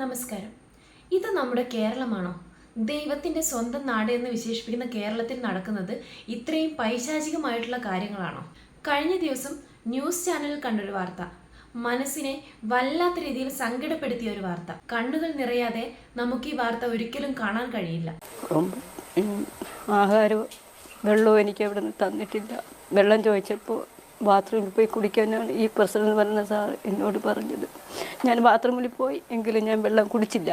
നമസ്കാരം. ഇത് നമ്മുടെ കേരളമാണോ? ദൈവത്തിന്റെ സ്വന്തം നാട് എന്ന് വിശേഷിപ്പിക്കുന്ന കേരളത്തിൽ നടക്കുന്നത് ഇത്രയും പൈശാചികമായിട്ടുള്ള കാര്യങ്ങളാണോ? കഴിഞ്ഞ ദിവസം ന്യൂസ് ചാനലിൽ കണ്ടൊരു വാർത്ത. മനസ്സിനെ വല്ലാത്ത രീതിയിൽ സങ്കടപ്പെടുത്തിയ ഒരു വാർത്ത. കണ്ണുകൾ നിറയാതെ നമുക്ക് ഈ വാർത്ത ഒരിക്കലും കാണാൻ കഴിയില്ല. ആഹാരവും വെള്ളവും എനിക്ക് അവിടെ നിന്ന് തന്നിട്ടില്ല. വെള്ളം ചോദിച്ചപ്പോൾ ബാത്റൂമിൽ പോയി കുടിക്കാനാണ് ഈ പ്രസൻ എന്ന് പറയുന്ന സാർ എന്നോട് പറഞ്ഞത്. ഞാൻ ബാത്റൂമിൽ പോയി എങ്കിലും ഞാൻ വെള്ളം കുടിച്ചില്ല.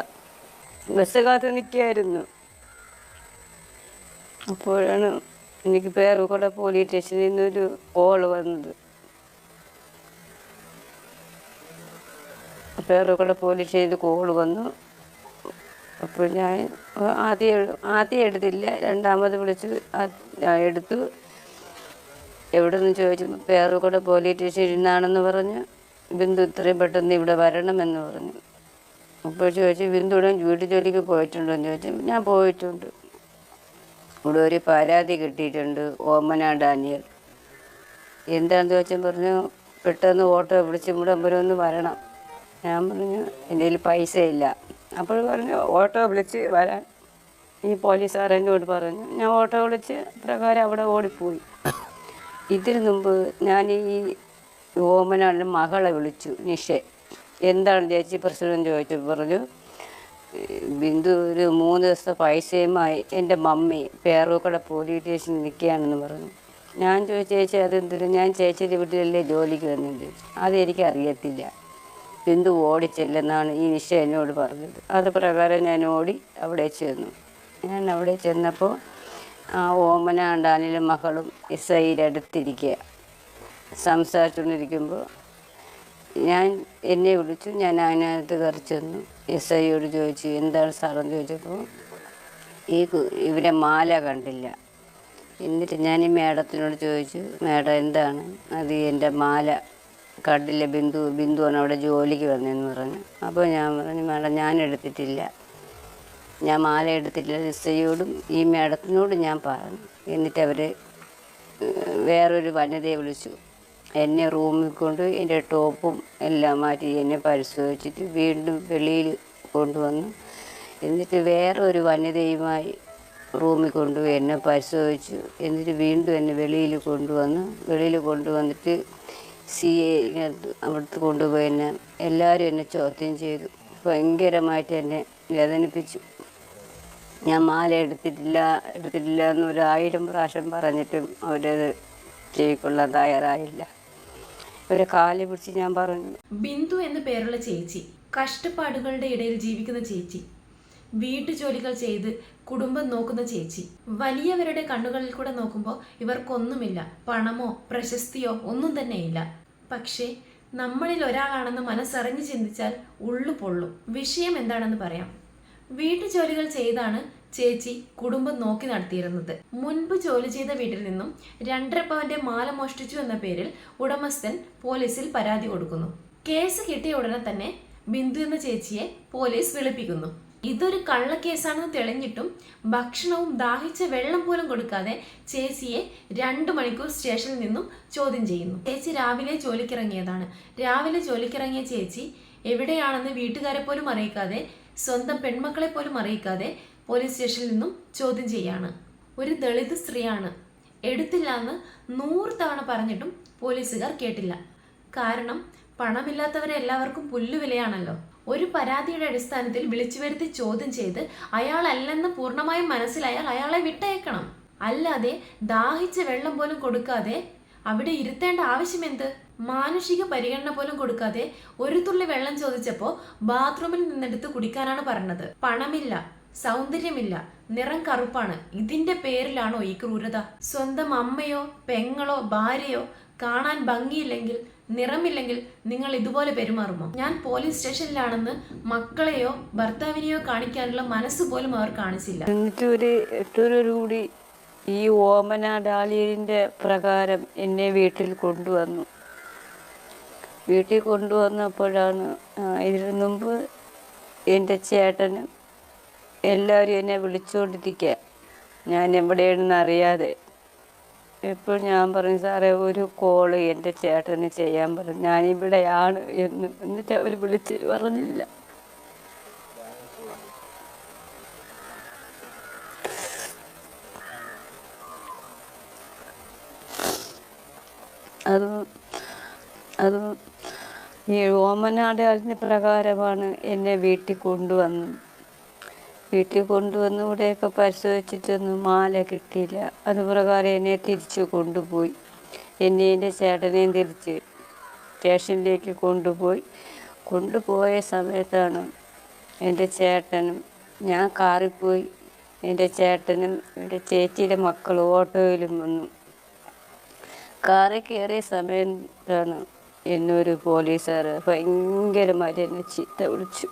ബസ് കാത്ത് നിൽക്കുകയായിരുന്നു അപ്പോഴാണ് എനിക്ക് പേറുകൂടെ പോലീസ് സ്റ്റേഷനിൽ നിന്നൊരു കോൾ വന്നത്. പേറുകൂടെ പോലീസ് സ്റ്റേഷനിൽ കോൾ വന്നു. അപ്പോൾ ഞാൻ ആദ്യം ആദ്യം എടുത്തില്ല. രണ്ടാമത് വിളിച്ച് എടുത്തു. എവിടെ നിന്ന് പേര് പേറുകൂടെ പോലീസ് സ്റ്റേഷൻ ഇരുന്നാണെന്ന് പറഞ്ഞ്. ബിന്ദു ഇത്രയും പെട്ടെന്ന് ഇവിടെ വരണമെന്ന് പറഞ്ഞു. അപ്പോൾ ചോദിച്ചു ബിന്ദുവിടെ വീട്ടു ജോലിക്ക് പോയിട്ടുണ്ടോ എന്ന് ചോദിച്ചു. ഞാൻ പോയിട്ടുണ്ട്. ഇവിടെ ഒരു പരാതി കിട്ടിയിട്ടുണ്ട് ഓമന ഡാനിയൽ. എന്താണെന്ന് ചോദിച്ചാൽ പറഞ്ഞു പെട്ടെന്ന് ഓട്ടോ വിളിച്ച് ഇവിടെ വരെ വരണം. ഞാൻ പറഞ്ഞു എന്റെ കയ്യിൽ പൈസ ഇല്ല അപ്പോൾ പറഞ്ഞു ഓട്ടോ വിളിച്ച് വരാൻ. ഈ പോലീസുകാർ എന്നോട് പറഞ്ഞു ഞാൻ ഓട്ടോ വിളിച്ച് പ്രകാരം അവിടെ ഓടിപ്പോയി. ഇതിനു മുമ്പ് ഞാൻ ഈ ഓമനാളിന്റെ മകളെ വിളിച്ചു നിഷ. എന്താണ് ചേച്ചി പ്രശ്നം ചോദിച്ചു? പറഞ്ഞു ബിന്ദു ഒരു മൂന്ന് ദിവസത്തെ പൈസയുമായി എന്റെ മമ്മി പേറൂക്കട പോലീസ് സ്റ്റേഷനിൽ നിൽക്കുകയാണെന്ന് പറഞ്ഞു. ഞാൻ ചോദിച്ച ചേച്ചി അതെന്തിനു? ഞാൻ ചേച്ചിയുടെ വീട്ടിലല്ലേ ജോലിക്ക് വന്നിട്ട് അതെനിക്ക് അറിയത്തില്ല. ബിന്ദു ഓടിച്ചെല്ലെന്നാണ് ഈ നിഷ എന്നോട് പറഞ്ഞത്. അത് പ്രകാരം ഞാൻ ഓടി അവിടെ ചെന്നു. ഞാൻ അവിടെ ചെന്നപ്പോൾ ആ ഓമന അണ്ടാനിലെ മകളും ഇസയിലടുത്തിരിക്കുക സംസാരിച്ചുകൊണ്ടിരിക്കുമ്പോൾ ഞാൻ എന്നെ വിളിച്ചു. ഞാൻ അതിനകത്ത് കയറി ചെന്നു. എസ് ചോദിച്ചു എന്താണ് സാറെന്ന് ചോദിച്ചപ്പോൾ ഈ ഇവരെ മാല കണ്ടില്ല. എന്നിട്ട് ഞാൻ ഈ മേഡത്തിനോട് ചോദിച്ചു മേഡം എന്താണ്? അത് എന്റെ മാല കണ്ടില്ല ബിന്ദു ബിന്ദുവാണ് അവിടെ ജോലിക്ക് വന്നതെന്ന് പറഞ്ഞു. അപ്പോൾ ഞാൻ പറഞ്ഞു മേഡം ഞാൻ എടുത്തിട്ടില്ല. ഞാൻ മാല എടുത്തില്ല എസ് ഈ മേഡത്തിനോടും ഞാൻ പറഞ്ഞു. എന്നിട്ട് അവർ വേറൊരു വനിതയെ വിളിച്ചു. എന്നെ റൂമിൽ കൊണ്ട് എന്റെ ടോപ്പും എല്ലാം മാറ്റി എന്നെ പരിശോധിച്ചിട്ട് വീണ്ടും വെളിയിൽ കൊണ്ടുവന്നു. എന്നിട്ട് വേറെ ഒരു വനിതയുമായി റൂമിൽ കൊണ്ടുപോയി എന്നെ പരിശോധിച്ചു. എന്നിട്ട് വീണ്ടും എന്നെ വെളിയിൽ കൊണ്ടുവന്നു. വെളിയിൽ കൊണ്ടുവന്നിട്ട് സി എ അവിടുത്തെ കൊണ്ടുപോയി എന്നെ എല്ലാവരും എന്നെ ചോദ്യം ചെയ്തു. ഭയങ്കരമായിട്ട് എന്നെ വേദനിപ്പിച്ചു. ഞാൻ മാല എടുത്തിട്ടില്ല എടുത്തിട്ടില്ല എന്ന് ഒരു ആയിരം പ്രാവശ്യം പറഞ്ഞിട്ടും അവരത് ചെയ്യിക്കൊള്ളാൻ തയ്യാറായില്ല. ഒരു കാലി പിടിച്ച് ഞാൻ പറഞ്ഞു. ബിന്ദു എന്ന പേരുള്ള ചേച്ചി കഷ്ടപ്പാടുകളുടെ ഇടയിൽ ജീവിക്കുന്ന ചേച്ചി വീട്ടുജോലികൾ ചെയ്ത് കുടുംബം നോക്കുന്ന ചേച്ചി. വലിയവരുടെ കണ്ണുകളിൽ കൂടെ നോക്കുമ്പോൾ ഇവർക്കൊന്നുമില്ല പണമോ പ്രശസ്തിയോ ഒന്നും തന്നെയില്ല. പക്ഷേ നമ്മളിൽ ഒരാളാണെന്ന് മനസ്സറിഞ്ഞ് ചിന്തിച്ചാൽ ഉള്ളു പൊള്ളും. വിഷയം എന്താണെന്ന് പറയാം. വീട്ടുജോലികൾ ചെയ്താണ് ചേച്ചി കുടുംബം നോക്കി നടത്തിയിരുന്നത്. മുൻപ് ജോലി ചെയ്ത വീട്ടിൽ നിന്നും രണ്ടര പവന്റെ മാല മോഷ്ടിച്ചു എന്ന പേരിൽ ഉടമസ്ഥൻ പോലീസിൽ പരാതി കൊടുക്കുന്നു. കേസ് കിട്ടിയ ഉടനെ തന്നെ ബിന്ദു എന്ന ചേച്ചിയെ പോലീസ് വിളിപ്പിക്കുന്നു. ഇതൊരു കള്ളക്കേസാണെന്ന് തെളിഞ്ഞിട്ടും ഭക്ഷണവും ദാഹിച്ച വെള്ളം പോലും കൊടുക്കാതെ ചേച്ചിയെ രണ്ടു മണിക്കൂർ സ്റ്റേഷനിൽ നിന്നും ചോദ്യം ചെയ്യുന്നു. ചേച്ചി രാവിലെ ജോലിക്കിറങ്ങിയതാണ്. രാവിലെ ജോലിക്കിറങ്ങിയ ചേച്ചി എവിടെയാണെന്ന് വീട്ടുകാരെ പോലും അറിയിക്കാതെ സ്വന്തം പെൺമക്കളെ പോലും അറിയിക്കാതെ പോലീസ് സ്റ്റേഷനിൽ നിന്നും ചോദ്യം ചെയ്യാണ്. ഒരു ദളിത് സ്ത്രീയാണ്. എടുത്തില്ല എന്ന് നൂറ് തവണ പറഞ്ഞിട്ടും പോലീസുകാർ കേട്ടില്ല. കാരണം പണമില്ലാത്തവരെ എല്ലാവർക്കും പുല്ലുവിലയാണല്ലോ ഒരു പരാതിയുടെ അടിസ്ഥാനത്തിൽ വിളിച്ചു വരുത്തി ചോദ്യം ചെയ്ത് അയാളല്ലെന്ന് പൂർണമായും മനസ്സിലായാൽ അയാളെ വിട്ടയക്കണം. അല്ലാതെ ദാഹിച്ച വെള്ളം പോലും കൊടുക്കാതെ അവിടെ ഇരുത്തേണ്ട ആവശ്യം എന്ത് മാനുഷിക പരിഗണന പോലും കൊടുക്കാതെ ഒരു തുള്ളി വെള്ളം ചോദിച്ചപ്പോ ബാത്റൂമിൽ നിന്നെടുത്ത് കുടിക്കാനാണ് പറഞ്ഞത്. പണമില്ല സൗന്ദര്യമില്ല നിറം കറുപ്പാണ്. ഇതിന്റെ പേരിലാണോ ഈ ക്രൂരത? സ്വന്തം അമ്മയോ പെങ്ങളോ ഭാര്യയോ കാണാൻ ഭംഗിയില്ലെങ്കിൽ നിറമില്ലെങ്കിൽ നിങ്ങൾ ഇതുപോലെ പെരുമാറുമോ? ഞാൻ പോലീസ് സ്റ്റേഷനിലാണെന്ന് മക്കളെയോ ഭർത്താവിനെയോ കാണിക്കാനുള്ള മനസ്സ് പോലും അവർ കാണിച്ചില്ല. കൂടി ഈ ഓമന ഡാലിയലിന്റെ പ്രകാരം എന്നെ വീട്ടിൽ കൊണ്ടുവന്നു. വീട്ടിൽ കൊണ്ടുവന്നപ്പോഴാണ് ഇതിനു മുമ്പ് എന്റെ ചേട്ടനും എല്ലാവരും എന്നെ വിളിച്ചുകൊണ്ടിരിക്കുക ഞാൻ എവിടെയാണെന്ന് അറിയാതെ. എപ്പോൾ ഞാൻ പറഞ്ഞു സാറേ ഒരു കോൾ എന്റെ ചേട്ടന് ചെയ്യാൻ പറഞ്ഞു. ഞാനിവിടെയാണ് എന്ന്. എന്നിട്ട് അവർ വിളിച്ച് പറഞ്ഞില്ല. അത് അത് ഈ ഓമനാട് പ്രകാരമാണ് എന്നെ വീട്ടിൽ കൊണ്ടുവന്നത് വീട്ടിൽ കൊണ്ടുവന്ന് ഇവിടെയൊക്കെ പരിശോധിച്ചിട്ടൊന്നും മാല കിട്ടിയില്ല. അത് പ്രകാരം എന്നെ തിരിച്ചു കൊണ്ടുപോയി. എന്നെ എന്റെ ചേട്ടനെയും തിരിച്ച് സ്റ്റേഷനിലേക്ക് കൊണ്ടുപോയി. കൊണ്ടുപോയ സമയത്താണ് എന്റെ ചേട്ടനും ഞാൻ കാറിൽ പോയി. എന്റെ ചേട്ടനും എന്റെ ചേച്ചിയുടെ മക്കളും ഓട്ടോയിലും വന്നു. കാറിൽ കയറിയ സമയത്താണ് എന്നൊരു പോലീസുകാർ ഭയങ്കരമായിട്ട് എന്നെ ചീത്ത വിളിച്ചു.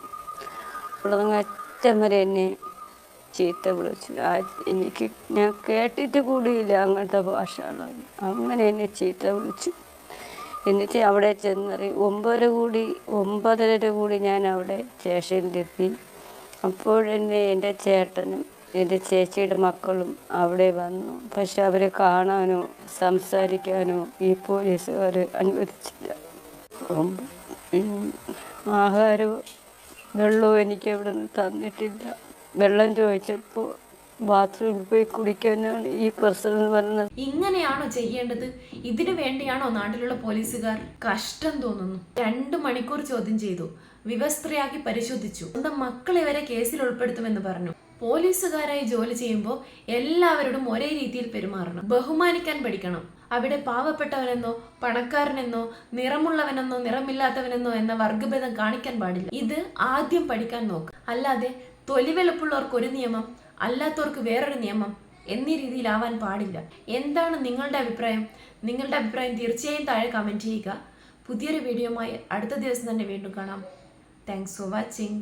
അറ്റം വരെ എന്നെ ചീത്ത വിളിച്ചു. ആ എനിക്ക് ഞാൻ കേട്ടിട്ട് കൂടിയില്ല അങ്ങനത്തെ ഭാഷകൾ അങ്ങനെ എന്നെ ചീത്ത വിളിച്ചു. എന്നിട്ട് അവിടെ ചെന്നറി ഒമ്പതര കൂടി ഒമ്പതര കൂടി ഞാൻ അവിടെ സ്റ്റേഷനിലെത്തി. അപ്പോഴെന്നെ എന്റെ ചേട്ടനും എന്റെ ചേച്ചിയുടെ മക്കളും അവിടെ വന്നു. പക്ഷെ അവരെ കാണാനോ സംസാരിക്കാനോ ഈ പോലീസുകാർ അനുവദിച്ചില്ല. ആഹാരവും വെള്ളവും എനിക്ക് അവിടെ നിന്ന് തന്നിട്ടില്ല. വെള്ളം ചോദിച്ചപ്പോൾ ബാത്റൂമിൽ പോയി കുടിക്കാനാണ് ഈ പ്രസിഡന്റ് പറഞ്ഞത്. ഇങ്ങനെയാണോ ചെയ്യേണ്ടത്? ഇതിനു വേണ്ടിയാണോ നാട്ടിലുള്ള പോലീസുകാർ കഷ്ടം തോന്നുന്നു? രണ്ടു മണിക്കൂർ ചോദ്യം ചെയ്തു. വിവസ്ത്രയാക്കി പരിശോധിച്ചു. സ്വന്തം മക്കളെ വരെ കേസിൽ ഉൾപ്പെടുത്തുമെന്ന് പറഞ്ഞു. പോലീസുകാരായി ജോലി ചെയ്യുമ്പോൾ എല്ലാവരോടും ഒരേ രീതിയിൽ പെരുമാറണം. ബഹുമാനിക്കാൻ പഠിക്കണം. അവിടെ പാവപ്പെട്ടവനെന്നോ പണക്കാരനെന്നോ നിറമുള്ളവനെന്നോ നിറമില്ലാത്തവനെന്നോ എന്ന വർഗഭേദം കാണിക്കാൻ പാടില്ല. ഇത് ആദ്യം പഠിക്കാൻ നോക്കുക അല്ലാതെ തൊലിവെളുപ്പുള്ളവർക്ക് ഒരു നിയമം അല്ലാത്തവർക്ക് വേറൊരു നിയമം എന്നീ രീതിയിലാവാൻ പാടില്ല. എന്താണ് നിങ്ങളുടെ അഭിപ്രായം? നിങ്ങളുടെ അഭിപ്രായം തീർച്ചയായും താഴെ കമന്റ് ചെയ്യുക. പുതിയൊരു വീഡിയോയുമായി അടുത്ത ദിവസം തന്നെ വീണ്ടും കാണാം. Thanks for watching